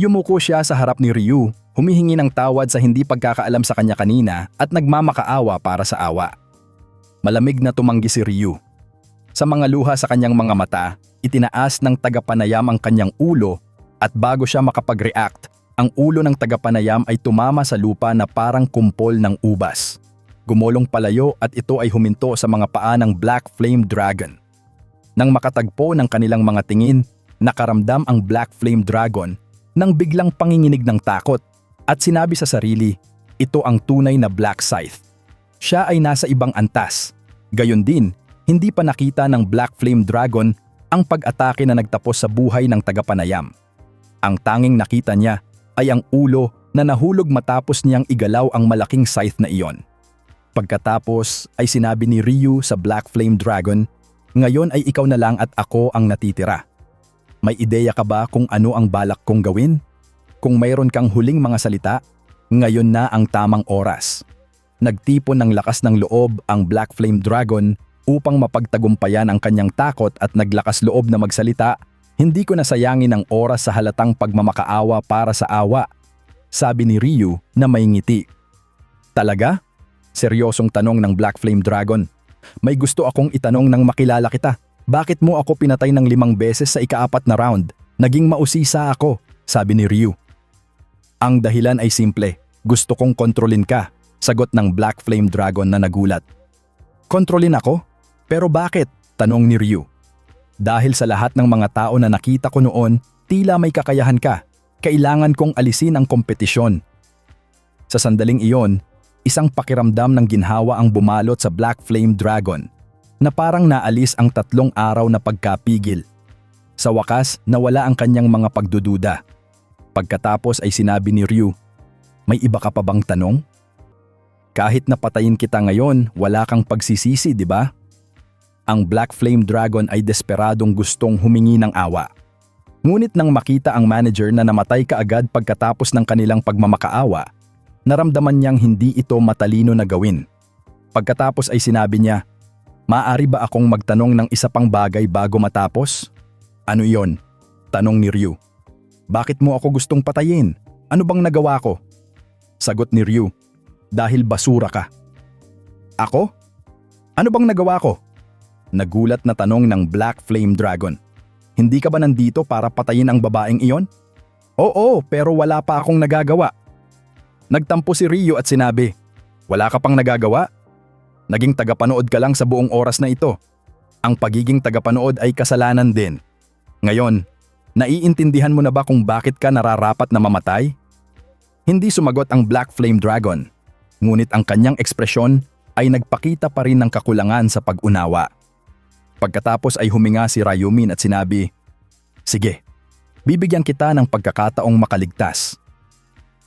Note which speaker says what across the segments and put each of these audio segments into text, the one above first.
Speaker 1: Yumuko siya sa harap ni Ryu, humihingi ng tawad sa hindi pagkakaalam sa kanya kanina at nagmamakaawa para sa awa. Malamig na tumanggi si Ryu. Sa mga luha sa kanyang mga mata, itinaas ng tagapanayam ang kanyang ulo at bago siya makapag-react, ang ulo ng tagapanayam ay tumama sa lupa na parang kumpol ng ubas. Gumulong palayo at ito ay huminto sa mga paa ng Black Flame Dragon. Nang makatagpo ng kanilang mga tingin, nakaramdam ang Black Flame Dragon nang biglang panginginig ng takot at sinabi sa sarili, ito ang tunay na Black Scythe. Siya ay nasa ibang antas. Gayon din, hindi pa nakita ng Black Flame Dragon ang pag-atake na nagtapos sa buhay ng tagapanayam. Ang tanging nakita niya ay ang ulo na nahulog matapos niyang igalaw ang malaking scythe na iyon. Pagkatapos ay sinabi ni Ryu sa Black Flame Dragon, ngayon ay ikaw na lang at ako ang natitira. May ideya ka ba kung ano ang balak kong gawin? Kung mayroon kang huling mga salita, ngayon na ang tamang oras. Nagtipon ng lakas ng loob ang Black Flame Dragon upang mapagtagumpayan ang kanyang takot at naglakas loob na magsalita, hindi ko nasayangin ang oras sa halatang pagmamakaawa para sa awa, sabi ni Ryu na may ngiti. Talaga? Seryosong tanong ng Black Flame Dragon. May gusto akong itanong nang makilala kita. Bakit mo ako pinatay ng limang beses sa ikaapat na round? Naging mausisa ako, sabi ni Ryu. Ang dahilan ay simple. Gusto kong kontrolin ka, sagot ng Black Flame Dragon na nagulat. Kontrolin ako? Pero bakit? Tanong ni Ryu. Dahil sa lahat ng mga tao na nakita ko noon, tila may kakayahan ka. Kailangan kong alisin ang kompetisyon. Sa sandaling iyon, isang pakiramdam ng ginhawa ang bumalot sa Black Flame Dragon na parang naalis ang tatlong araw na pagkapigil. Sa wakas, nawala ang kanyang mga pagdududa. Pagkatapos ay sinabi ni Ryu, May iba ka pa bang tanong? Kahit napatayin kita ngayon, wala kang pagsisisi, di ba? Ang Black Flame Dragon ay desperadong gustong humingi ng awa. Ngunit nang makita ang manager na namatay kaagad pagkatapos ng kanilang pagmamakaawa, naramdaman niyang hindi ito matalino na gawin. Pagkatapos ay sinabi niya, Maaari ba akong magtanong ng isa pang bagay bago matapos? Ano iyon? Tanong ni Ryu. Bakit mo ako gustong patayin? Ano bang nagawa ko? Sagot ni Ryu. Dahil basura ka. Ako? Ano bang nagawa ko? Nagulat na tanong ng Black Flame Dragon. Hindi ka ba nandito para patayin ang babaeng iyon? Oo, pero wala pa akong nagagawa. Nagtampo si Ryu at sinabi, Wala ka pang nagagawa? Naging tagapanood ka lang sa buong oras na ito. Ang pagiging tagapanood ay kasalanan din. Ngayon, naiintindihan mo na ba kung bakit ka nararapat na mamatay? Hindi sumagot ang Black Flame Dragon, ngunit ang kanyang ekspresyon ay nagpakita pa rin ng kakulangan sa pag-unawa. Pagkatapos ay huminga si Rayumin at sinabi, Sige, bibigyan kita ng pagkakataong makaligtas.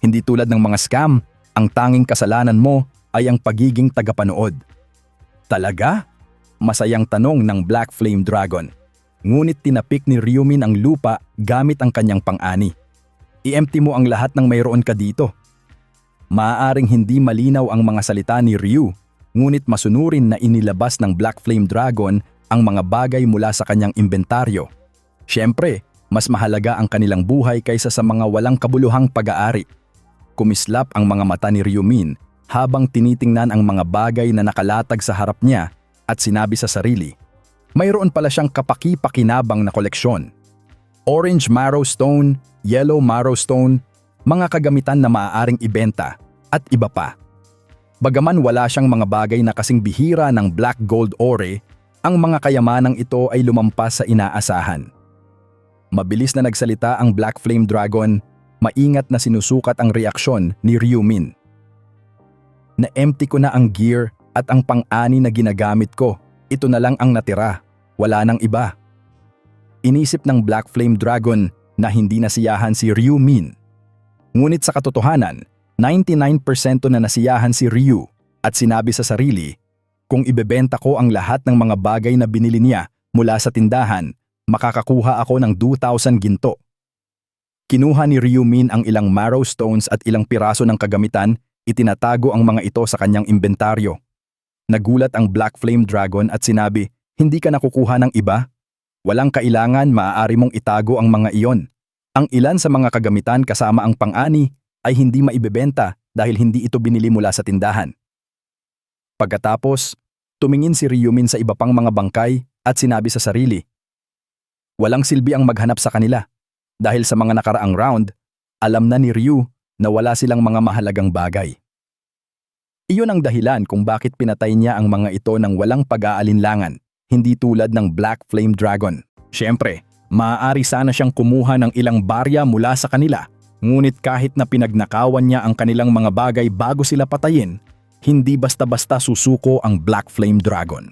Speaker 1: Hindi tulad ng mga scam, ang tanging kasalanan mo ay ang pagiging tagapanood. Talaga? Masayang tanong ng Black Flame Dragon. Ngunit tinapik ni Ryumin ang lupa gamit ang kanyang pang-ani. I-empty mo ang lahat ng mayroon ka dito. Maaaring hindi malinaw ang mga salita ni Ryu, ngunit masunurin na inilabas ng Black Flame Dragon ang mga bagay mula sa kanyang inventaryo. Siyempre, mas mahalaga ang kanilang buhay kaysa sa mga walang kabuluhang pag-aari. Kumislap ang mga mata ni Ryumin habang tinitingnan ang mga bagay na nakalatag sa harap niya at sinabi sa sarili, mayroon pala siyang kapaki-pakinabang na koleksyon. Orange Marrow Stone, Yellow Marrow Stone, mga kagamitan na maaaring ibenta at iba pa. Bagaman wala siyang mga bagay na kasing bihira ng Black Gold Ore, ang mga kayamanang ito ay lumampas sa inaasahan. Mabilis na nagsalita ang Black Flame Dragon, maingat na sinusukat ang reaksyon ni Ryumin na-empty ko na ang gear at ang pang-ani na ginagamit ko. Ito na lang ang natira. Wala nang iba. Inisip ng Black Flame Dragon na hindi nasiyahan si Ryu Min. Ngunit sa katotohanan, 99% na nasiyahan si Ryu at sinabi sa sarili, kung ibebenta ko ang lahat ng mga bagay na binili niya mula sa tindahan, makakakuha ako ng 2,000 ginto. Kinuha ni Ryu Min ang ilang marrow stones at ilang piraso ng kagamitan Itinatago ang mga ito sa kanyang inventaryo. Nagulat ang Black Flame Dragon at sinabi, hindi ka nakukuha ng iba? Walang kailangan maaari mong itago ang mga iyon. Ang ilan sa mga kagamitan kasama ang pang-ani ay hindi maibebenta dahil hindi ito binili mula sa tindahan. Pagkatapos, tumingin si Ryumin sa iba pang mga bangkay at sinabi sa sarili, Walang silbi ang maghanap sa kanila dahil sa mga nakaraang round, alam na ni Ryu na wala silang mga mahalagang bagay. Iyon ang dahilan kung bakit pinatay niya ang mga ito ng walang pag-aalinlangan, hindi tulad ng Black Flame Dragon. Siyempre, maaari sana siyang kumuha ng ilang barya mula sa kanila, ngunit kahit na pinagnakawan niya ang kanilang mga bagay bago sila patayin, hindi basta-basta susuko ang Black Flame Dragon.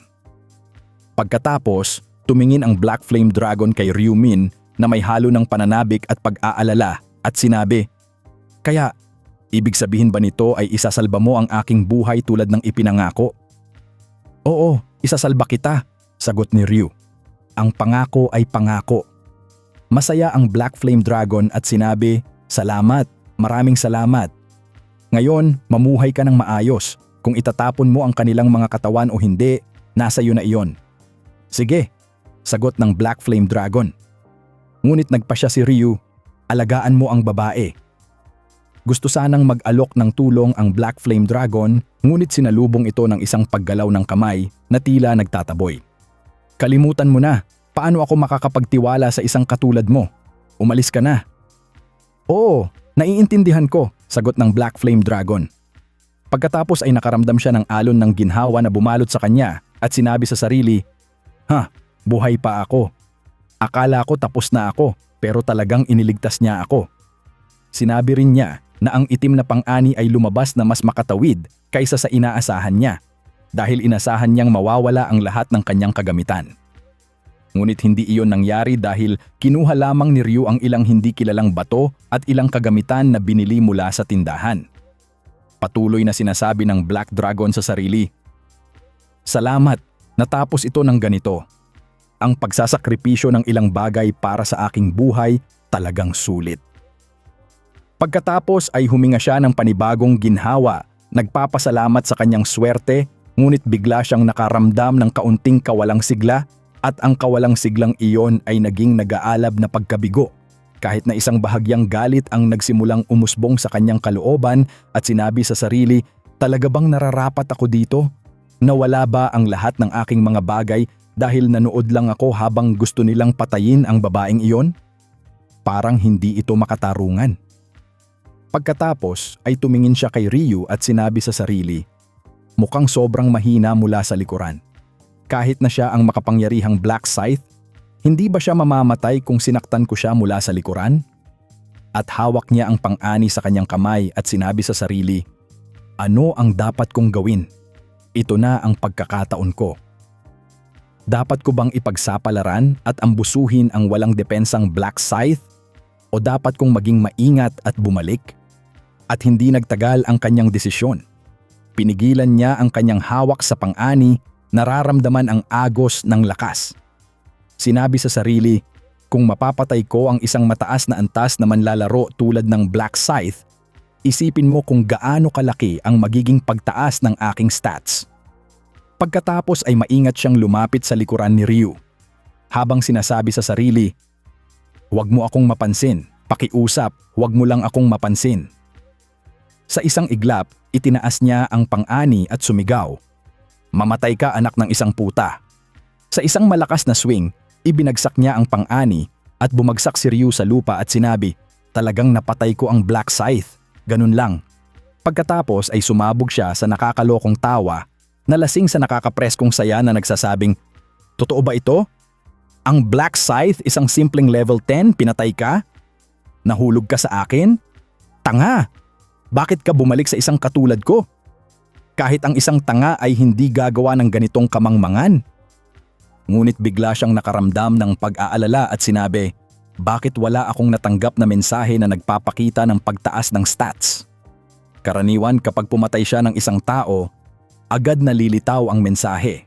Speaker 1: Pagkatapos, tumingin ang Black Flame Dragon kay Ryumin na may halo ng pananabik at pag-aalala at sinabi, Kaya, ibig sabihin ba nito ay isasalba mo ang aking buhay tulad ng ipinangako? Oo, isasalba kita, sagot ni Ryu. Ang pangako ay pangako. Masaya ang Black Flame Dragon at sinabi, Salamat, maraming salamat. Ngayon, mamuhay ka ng maayos. Kung itatapon mo ang kanilang mga katawan o hindi, nasa iyo na iyon. Sige, sagot ng Black Flame Dragon. Ngunit nagpa siya si Ryu, alagaan mo ang babae. Gusto sanang mag-alok ng tulong ang Black Flame Dragon, ngunit sinalubong ito ng isang paggalaw ng kamay na tila nagtataboy. Kalimutan mo na, paano ako makakapagtiwala sa isang katulad mo? Umalis ka na. Oo, naiintindihan ko, sagot ng Black Flame Dragon. Pagkatapos ay nakaramdam siya ng alon ng ginhawa na bumalot sa kanya at sinabi sa sarili, Ha, buhay pa ako. Akala ko tapos na ako pero talagang iniligtas niya ako. Sinabi rin niya na ang itim na pang-ani ay lumabas na mas makatawid kaysa sa inaasahan niya dahil inasahan niyang mawawala ang lahat ng kanyang kagamitan. Ngunit hindi iyon nangyari dahil kinuha lamang ni Ryu ang ilang hindi kilalang bato at ilang kagamitan na binili mula sa tindahan. Patuloy na sinasabi ng Black Dragon sa sarili, Salamat, natapos ito ng ganito. Ang pagsasakripisyo ng ilang bagay para sa aking buhay talagang sulit. Pagkatapos ay huminga siya ng panibagong ginhawa, nagpapasalamat sa kanyang swerte, ngunit bigla siyang nakaramdam ng kaunting kawalang sigla at ang kawalang siglang iyon ay naging nag-aalab na pagkabigo. Kahit na isang bahagyang galit ang nagsimulang umusbong sa kanyang kalooban at sinabi sa sarili, talaga bang nararapat ako dito? Nawala ba ang lahat ng aking mga bagay dahil nanood lang ako habang gusto nilang patayin ang babaeng iyon? Parang hindi ito makatarungan. Pagkatapos ay tumingin siya kay Ryu at sinabi sa sarili, mukhang sobrang mahina mula sa likuran. Kahit na siya ang makapangyarihang Black Scythe, hindi ba siya mamamatay kung sinaktan ko siya mula sa likuran? At hawak niya ang pang-ani sa kanyang kamay at sinabi sa sarili, Ano ang dapat kong gawin? Ito na ang pagkakataon ko. Dapat ko bang ipagsapalaran at ambusuhin ang walang depensang Black Scythe? O dapat kong maging maingat at bumalik? At hindi nagtagal ang kanyang desisyon. Pinigilan niya ang kanyang hawak sa pang-ani nararamdaman ang agos ng lakas. Sinabi sa sarili, kung mapapatay ko ang isang mataas na antas na manlalaro tulad ng Black Scythe, isipin mo kung gaano kalaki ang magiging pagtaas ng aking stats. Pagkatapos ay maingat siyang lumapit sa likuran ni Ryu. Habang sinasabi sa sarili, Huwag mo akong mapansin, pakiusap, huwag mo lang akong mapansin. Sa isang iglap, itinaas niya ang pang-ani at sumigaw. Mamatay ka anak ng isang puta. Sa isang malakas na swing, ibinagsak niya ang pang-ani at bumagsak si Ryu sa lupa at sinabi, talagang napatay ko ang Black Scythe. Ganun lang. Pagkatapos ay sumabog siya sa nakakalokong tawa na lasing sa nakakapreskong saya na nagsasabing, Totoo ba ito? Ang Black Scythe isang simpleng level 10 pinatay ka? Nahulog ka sa akin? Tanga! Bakit ka bumalik sa isang katulad ko? kahit ang isang tanga ay hindi gagawa ng ganitong kamangmangan. Ngunit bigla siyang nakaramdam ng pag-aalala at sinabi, bakit wala akong natanggap na mensahe na nagpapakita ng pagtaas ng stats? Karaniwan kapag pumatay siya ng isang tao, agad nalilitaw ang mensahe.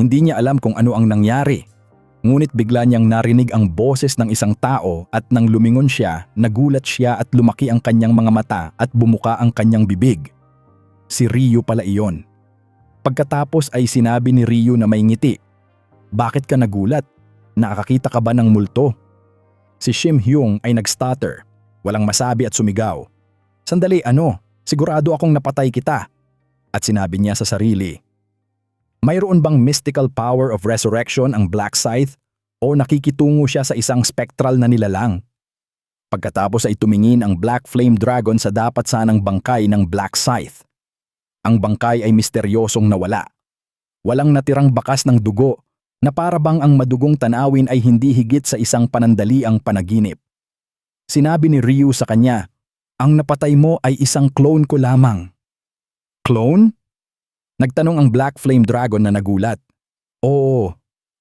Speaker 1: Hindi niya alam kung ano ang nangyari. Ngunit bigla niyang narinig ang boses ng isang tao at nang lumingon siya, nagulat siya at lumaki ang kanyang mga mata at bumuka ang kanyang bibig. Si Ryu pala iyon. Pagkatapos ay sinabi ni Ryu na may ngiti. Bakit ka nagulat? Nakakita ka ba ng multo? Si Shim Hyung ay nag-stutter. Walang masabi at sumigaw. Sandali ano, sigurado akong napatay kita. At sinabi niya sa sarili, Mayroon bang mystical power of resurrection ang Black Scythe o nakikitungo siya sa isang spectral na nilalang? Pagkatapos ay tumingin ang Black Flame Dragon sa dapat sanang bangkay ng Black Scythe. Ang bangkay ay misteryosong nawala. Walang natirang bakas ng dugo na para bang ang madugong tanawin ay hindi higit sa isang panandaliang panaginip. Sinabi ni Ryu sa kanya, ang napatay mo ay isang clone ko lamang. Clone? Nagtanong ang Black Flame Dragon na nagulat. Oo,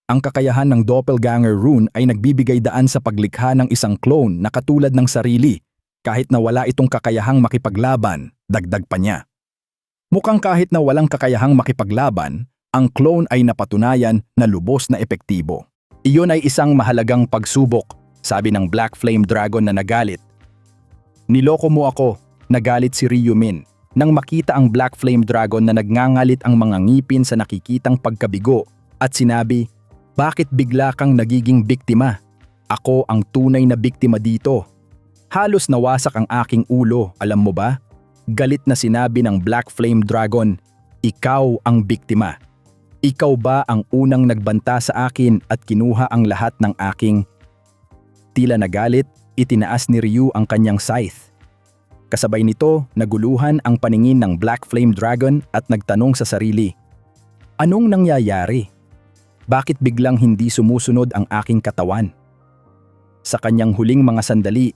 Speaker 1: ang kakayahan ng Doppelganger Rune ay nagbibigay daan sa paglikha ng isang clone na katulad ng sarili kahit na wala itong kakayahang makipaglaban, dagdag pa niya. Mukhang kahit na walang kakayahang makipaglaban, ang clone ay napatunayan na lubos na epektibo. Iyon ay isang mahalagang pagsubok, sabi ng Black Flame Dragon na nagalit. Niloko mo ako, nagalit si Ryumin, nang makita ang Black Flame Dragon na nagngangalit ang mga ngipin sa nakikitang pagkabigo at sinabi, Bakit bigla kang nagiging biktima? Ako ang tunay na biktima dito. Halos nawasak ang aking ulo, alam mo ba? Galit na sinabi ng Black Flame Dragon, Ikaw ang biktima. Ikaw ba ang unang nagbanta sa akin at kinuha ang lahat ng aking... Tila nagalit, itinaas ni Ryu ang kanyang scythe. Kasabay nito, naguluhan ang paningin ng Black Flame Dragon at nagtanong sa sarili, Anong nangyayari? Bakit biglang hindi sumusunod ang aking katawan? Sa kanyang huling mga sandali,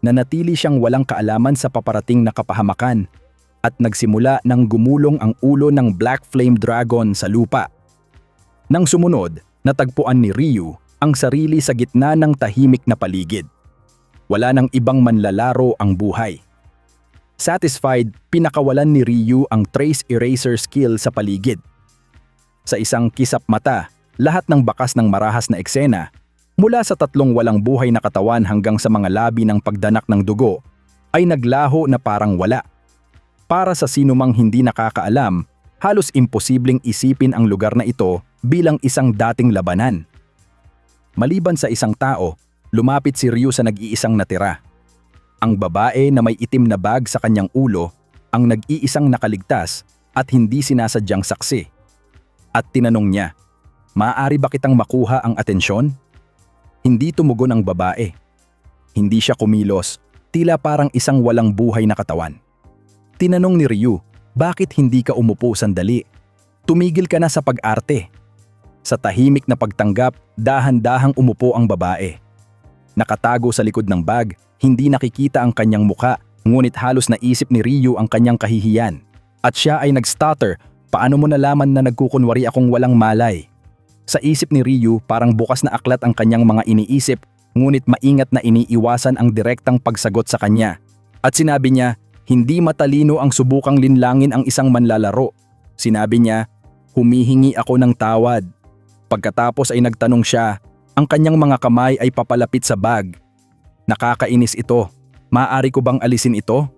Speaker 1: nanatili siyang walang kaalaman sa paparating na kapahamakan at nagsimula ng gumulong ang ulo ng Black Flame Dragon sa lupa. Nang sumunod, natagpuan ni Ryu ang sarili sa gitna ng tahimik na paligid. Wala nang ibang manlalaro ang buhay. Satisfied, pinakawalan ni Ryu ang trace eraser skill sa paligid. Sa isang kisap mata, lahat ng bakas ng marahas na eksena, mula sa tatlong walang buhay na katawan hanggang sa mga labi ng pagdanak ng dugo, ay naglaho na parang wala. Para sa sinumang hindi nakakaalam, halos imposibleng isipin ang lugar na ito bilang isang dating labanan. Maliban sa isang tao, lumapit si Ryu sa nag-iisang natira. Ang babae na may itim na bag sa kanyang ulo ang nag-iisang nakaligtas at hindi sinasadyang saksi. At tinanong niya, Maaari ba kitang makuha ang atensyon? Hindi tumugon ang babae. Hindi siya kumilos, tila parang isang walang buhay na katawan. Tinanong ni Ryu, bakit hindi ka umupo sandali? Tumigil ka na sa pag-arte. Sa tahimik na pagtanggap, dahan-dahang umupo ang babae. Nakatago sa likod ng bag, hindi nakikita ang kanyang muka, ngunit halos naisip ni Ryu ang kanyang kahihiyan. At siya ay nag-stutter, paano mo nalaman na nagkukunwari akong walang malay? Sa isip ni Ryu, parang bukas na aklat ang kanyang mga iniisip, ngunit maingat na iniiwasan ang direktang pagsagot sa kanya. At sinabi niya, hindi matalino ang subukang linlangin ang isang manlalaro. Sinabi niya, humihingi ako ng tawad. Pagkatapos ay nagtanong siya, ang kanyang mga kamay ay papalapit sa bag. Nakakainis ito. Maaari ko bang alisin ito?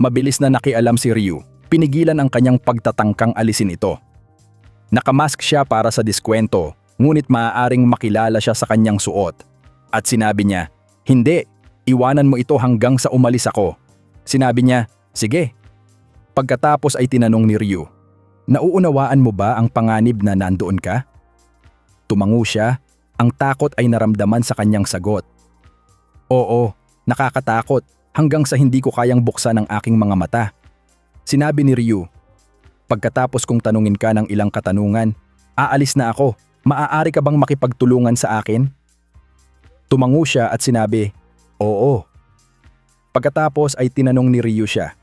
Speaker 1: Mabilis na nakialam si Ryu. Pinigilan ang kanyang pagtatangkang alisin ito. Nakamask siya para sa diskwento, ngunit maaaring makilala siya sa kanyang suot. At sinabi niya, Hindi, iwanan mo ito hanggang sa umalis ako. Sinabi niya, Sige. Pagkatapos ay tinanong ni Ryu, Nauunawaan mo ba ang panganib na nandoon ka? Tumango siya, ang takot ay naramdaman sa kanyang sagot. Oo, nakakatakot hanggang sa hindi ko kayang buksan ang aking mga mata. Sinabi ni Ryu, Pagkatapos kong tanungin ka ng ilang katanungan, aalis na ako. Maaari ka bang makipagtulungan sa akin? Tumango siya at sinabi, Oo. Pagkatapos ay tinanong ni Ryu siya,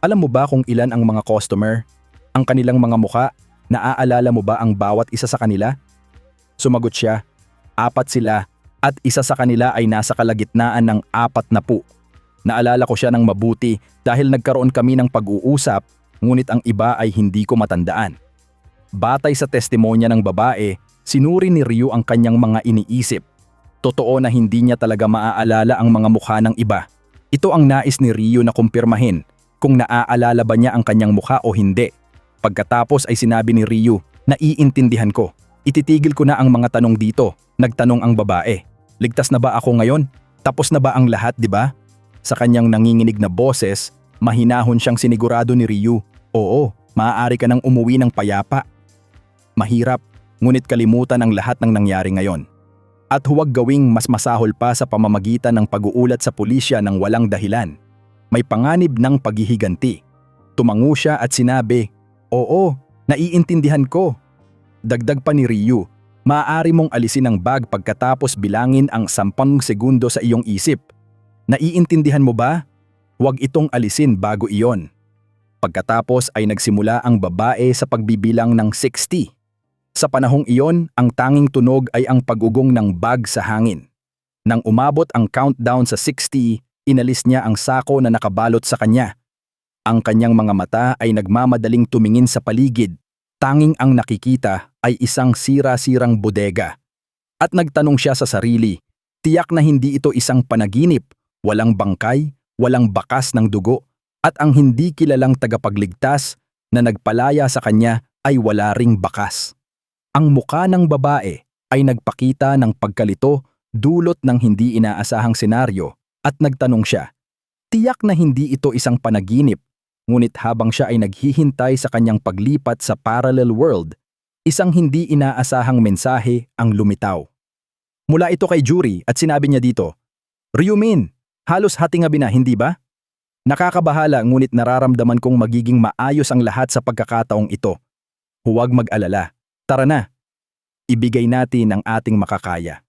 Speaker 1: Alam mo ba kung ilan ang mga customer? Ang kanilang mga muka? Naaalala mo ba ang bawat isa sa kanila? Sumagot siya, Apat sila at isa sa kanila ay nasa kalagitnaan ng apat na po. Naalala ko siya ng mabuti dahil nagkaroon kami ng pag-uusap ngunit ang iba ay hindi ko matandaan. Batay sa testimonya ng babae, sinuri ni Ryu ang kanyang mga iniisip. Totoo na hindi niya talaga maaalala ang mga mukha ng iba. Ito ang nais ni Ryu na kumpirmahin kung naaalala ba niya ang kanyang mukha o hindi. Pagkatapos ay sinabi ni Ryu, naiintindihan ko. Ititigil ko na ang mga tanong dito, nagtanong ang babae. Ligtas na ba ako ngayon? Tapos na ba ang lahat, di ba? Sa kanyang nanginginig na boses, mahinahon siyang sinigurado ni Ryu. Oo, maaari ka nang umuwi ng payapa. Mahirap, ngunit kalimutan ang lahat ng nangyari ngayon. At huwag gawing mas masahol pa sa pamamagitan ng pag-uulat sa pulisya ng walang dahilan. May panganib ng paghihiganti. Tumango siya at sinabi, Oo, naiintindihan ko. Dagdag pa ni Ryu, maaari mong alisin ang bag pagkatapos bilangin ang sampang segundo sa iyong isip. Naiintindihan mo ba? Huwag itong alisin bago iyon. Pagkatapos ay nagsimula ang babae sa pagbibilang ng 60. Sa panahong iyon, ang tanging tunog ay ang pagugong ng bag sa hangin. Nang umabot ang countdown sa 60, inalis niya ang sako na nakabalot sa kanya. Ang kanyang mga mata ay nagmamadaling tumingin sa paligid. Tanging ang nakikita ay isang sira-sirang bodega. At nagtanong siya sa sarili, tiyak na hindi ito isang panaginip, walang bangkay, walang bakas ng dugo, at ang hindi kilalang tagapagligtas na nagpalaya sa kanya ay wala ring bakas. Ang muka ng babae ay nagpakita ng pagkalito dulot ng hindi inaasahang senaryo at nagtanong siya. Tiyak na hindi ito isang panaginip, ngunit habang siya ay naghihintay sa kanyang paglipat sa parallel world, isang hindi inaasahang mensahe ang lumitaw. Mula ito kay Jury at sinabi niya dito, Ryumin, halos hatingabi na, hindi ba? Nakakabahala ngunit nararamdaman kong magiging maayos ang lahat sa pagkakataong ito. Huwag mag-alala. Tara na. Ibigay natin ang ating makakaya.